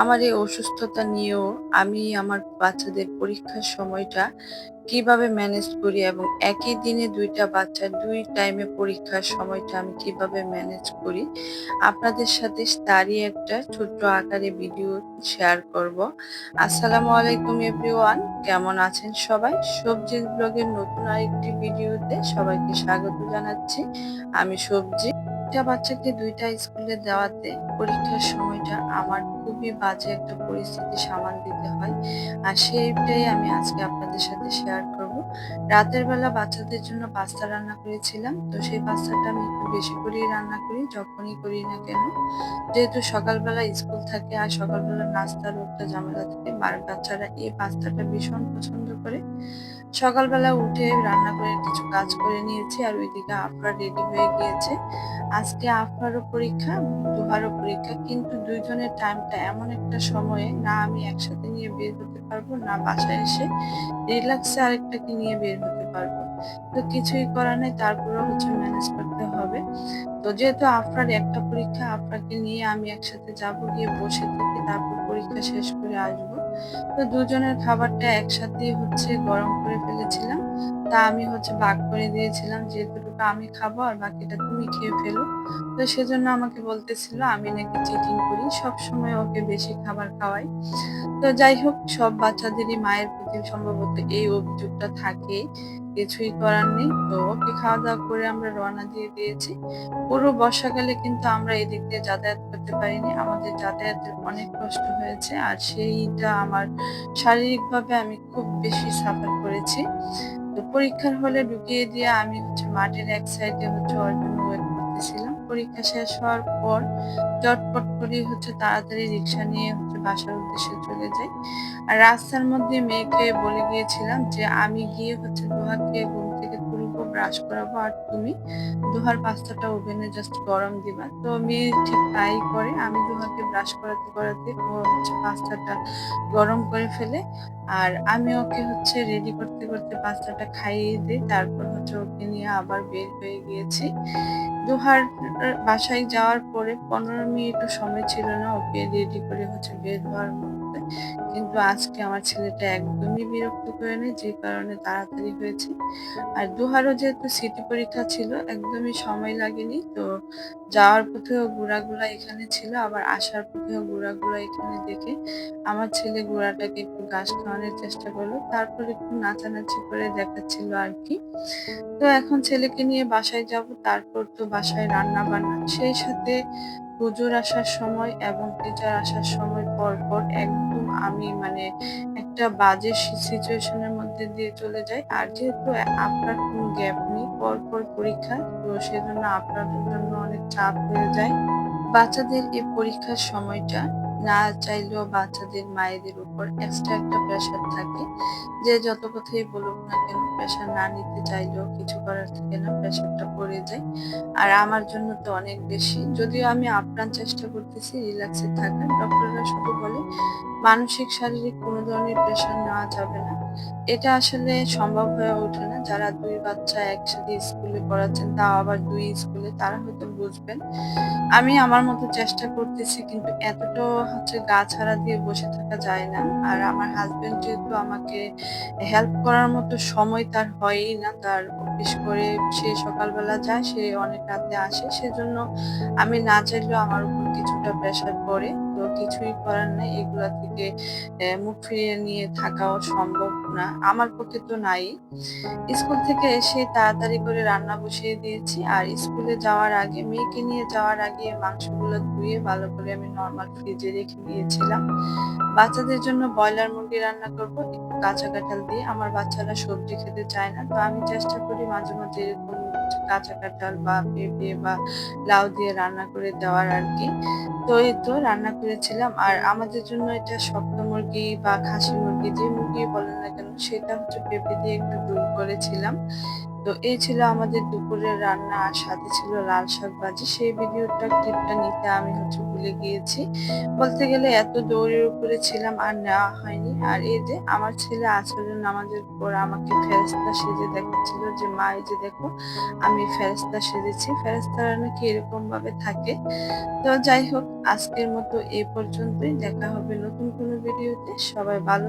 আমার এই অসুস্থতা নিয়েও আমি আমার বাচ্চাদের পরীক্ষার সময়টা কীভাবে ম্যানেজ করি এবং একই দিনে ২ টা বাচ্চার ২ টাইমে পরীক্ষার সময়টা আমি কীভাবে ম্যানেজ করি, আপনাদের সাথে তারই একটা ছোট্ট আকারে ভিডিও শেয়ার করব। আসসালামু আলাইকুম এভরিওয়ান কেমন আছেন সবাই? সবজির ব্লগের নতুন আরেকটি ভিডিওতে সবাইকে স্বাগত জানাচ্ছি। আমি সবজি। ২ টা বাচ্চাকে দুইটা স্কুলে দেওয়াতে পরীক্ষার সময়টা আমার খুবই বাজে একটা পরিস্থিতি সামাল দিতে হয়। আর সেইটাই আমি আজকে আপনাদের সাথে শেয়ার করব। রাতের বেলা বাচ্চাদের জন্য পাস্তা রান্না করেছিলাম। তো সেই পাস্তাটা আমি একটু বেশি করেই রান্না করি, যখনই করি না কেন। যেহেতু সকালবেলা স্কুল থাকে আর সকালবেলা নাস্তার একটা ঝামেলা থাকে, বাচ্চারা এই পাস্তাটা ভীষণ পছন্দ করে। সকালবেলা উঠে রান্না করে কিছু কাজ করে নিয়েছি আর ওইদিকে আফরা রেডি হয়ে গিয়েছে। আজকে আফরারও পরীক্ষা, দুহারও পরীক্ষা কিন্তু দুইজনের টাইমটা এমন একটা সময়ে না আমি একসাথে নিয়ে বের হতে পারব না বাসায় এসে রিল্যাক্সে আরেকটাকে নিয়ে বের হতে। তো কিছুই করার নেই, তারপরেও হচ্ছে ম্যানেজ করতে হবে। তো যেহেতু আফরার একটা পরীক্ষা আফরাকে নিয়ে আমি একসাথে যাব, গিয়ে বসে থেকে তারপর পরীক্ষা শেষ করে আসব। তো দুজনের খাবারটা একসাথেই হচ্ছে গরম করে ফেলেছিলাম। তা আমি হচ্ছে ভাগ করে দিয়েছিলাম, যে এতটুকু আমি খাব আর বাকিটা তুমি খেয়ে ফেলো। তো সেজন্য আমাকে বলতেছিল, আমি নাকি চিটিং করি। সবসময় ওকে বেশি খাবার খাওয়াই। তো যাই হোক, সব বাচ্চাদেরই মায়ের প্রতি সম্ভবত এই অভিযোগটা থাকেই। কিছুই করার নেই। তো ওকে খাওয়া-দাওয়া করে আমরা রওনা দিয়ে দিয়েছি। পুরো বর্ষাকালে কিন্তু আমরা এদিক দিয়ে যাতায়াত করতে পারিনি। আমাদের যাতায়াতের অনেক কষ্ট হয়েছে। আর সেইটা আমার শারীরিকভাবে আমি খুব বেশি সাফার করেছি। তো পরীক্ষার হলে ঢুকিয়ে দিয়ে আমি হচ্ছে মাঠের এক সাইডে হচ্ছে ওয়েট করতেছিলাম। পরীক্ষা শেষ হওয়ার পর চটপট করে হচ্ছে তাড়াতাড়ি রিক্সা নিয়ে হচ্ছে বাসার উদ্দেশ্যে চলে যাই। আর রাস্তার মধ্যে মেয়েকে বলে গিয়েছিলাম যে আমি গিয়ে হচ্ছে দোহাকে ঘুম থেকে তুলবো, ব্রাশ করাবো আর তুমি দোহার পাস্তাটা ওভেনে জাস্ট গরম দিবা। তো মেয়ে ঠিক তাই করে। আমি দোহাকে ব্রাশ করাতে, করাতে হচ্ছে পাস্তাটা গরম করে ফেলে। আর আমি ওকে হচ্ছে রেডি করতে, করতে পাস্তাটা খাইয়ে দেই। তারপর হচ্ছে ওকে নিয়ে আবার বের হয়ে গিয়েছি। দোহার বাসায় যাওয়ার পরে পনেরো মিনিট সময় ছিল না ওকে রেডি করে হচ্ছে বের হওয়ার। কিন্তু আজকে আমার ছেলেটা একদমই বিরক্ত করে নেই যে কারণে তাড়াতাড়ি হয়েছে। আর দোহারও যেহেতু সিটি পরীক্ষা ছিল একদমই সময় লাগেনি। তো যাওয়ার পথেও গুড়াগুড়া এখানে ছিল আবার আসার পথেও গুড়াগুড়া এখানে দেখে আমার ছেলে গুড়াটাকে একটু ঘাস খাওয়ানোর চেষ্টা করল। তারপর একটু নাচানাচি করে দেখাচ্ছিল আর কি তো এখন ছেলেকে নিয়ে বাসায় যাব। তারপর তো বাসায় রান্না-বান্না। সেই সাথে পুজোর আসার সময় এবং টিচার আসার সময় পর, পর একদম আমি মানে একটা বাজে সিচুয়েশনের মধ্যে দিয়ে চলে যাই। আর যেহেতু আপনার কোনো গ্যাপ নেই, পরপর পরীক্ষা। তো সেজন্য আপনাদের জন্য অনেক চাপ হয়ে যায়। বাচ্চাদের এই পরীক্ষার সময়টা না চাইলেও বাচ্চাদের, মায়েদের উপর এক্সট্রা একটা প্রেশার থাকে। যে যত কথাই বলুক না কেন প্রেশার না নিতে চাইলেও কিছু করার থাকে না। প্রেশারটা পড়ে যায়। আর আমার জন্য তো অনেক বেশি। যদিও আমি আপ্রাণ চেষ্টা করতেছি রিল্যাক্সে থাকার। ডক্টররা শুধু বলে, মানসিক, শারীরিক কোনো ধরনের প্রেশার নেওয়া যাবে না। এটা আসলে সম্ভব হয়ে ওঠে না। যারা দুই বাচ্চা একসাথে স্কুলে পড়াচ্ছেন তাও আবার দুই স্কুলে তারা হয়তো বুঝবেন। আমি আমার মতো চেষ্টা করতেছি কিন্তু এতটাও হচ্ছে গা ছাড়া দিয়ে বসে থাকা যায় না। আর আমার হাসব্যান্ড যেহেতু আমাকে হেল্প করার মতো সময় তার হয়ই না। তার অফিস করে সে সকালবেলা যায়, সে অনেক রাতে আসে। সেজন্য আমি না চাইলেও আমার উপর কিছুটা প্রেশার পড়ে। তো কিছুই করার নাই। এগুলা থেকে মুখ ফিরিয়ে নিয়ে থাকাও সম্ভব না। আমার পক্ষে তো নাই। স্কুল থেকে এসে তাড়াতাড়ি করে রান্না বসিয়ে দিয়েছি। আর স্কুলে যাওয়ার আগে মেয়েকে নিয়ে যাওয়ার আগে মাংসগুলো ধুয়ে ভালো করে আমি নর্মাল ফ্রিজে রেখে দিয়েছিলাম। বাচ্চাদের জন্য ব্রয়লার মুরগি রান্না করব একটু কাঁচা কাঁঠাল দিয়ে। আমার বাচ্চারা সবজি খেতে চায় না। তো আমি চেষ্টা করি মাঝে, মাঝে এরকম কাঁচা কাঁঠাল বা পেঁপে বা লাউ দিয়ে রান্না করে দেওয়ার আরকি। তো এই তো রান্না করেছিলাম। আর আমাদের জন্য এটা শক্ত মুরগি বা খাসি মুরগি মুরগি যে মুরগি বলেন না কেন, সেটা হচ্ছে পেঁপে দিয়ে একটু ঝোল করেছিলাম। তো এই ছিল আমাদের দুপুরের রান্না, আর সাথে ছিল লাল শাক ভাজি। সেই ভিডিওটা, ক্লিপটা নিতে আমি হচ্ছে ভুলে গিয়েছি। বলতে গেলে এত দৌড়ের উপরে ছিলাম, আর নেওয়া হয়নি। আর এই যে আমার ছেলে আসলে নামাজের পর আমাকে ফেরেস্তা সেজে দেখাচ্ছিল যে, মা, এই যে দেখো, আমি ফেরেস্তা সেজেছি। ফেরেস্তারা নাকি এরকম ভাবে থাকে। তো যাই হোক, আজকের মতো এই পর্যন্তই। দেখা হবে নতুন কোনো ভিডিওতে। সবাই ভালো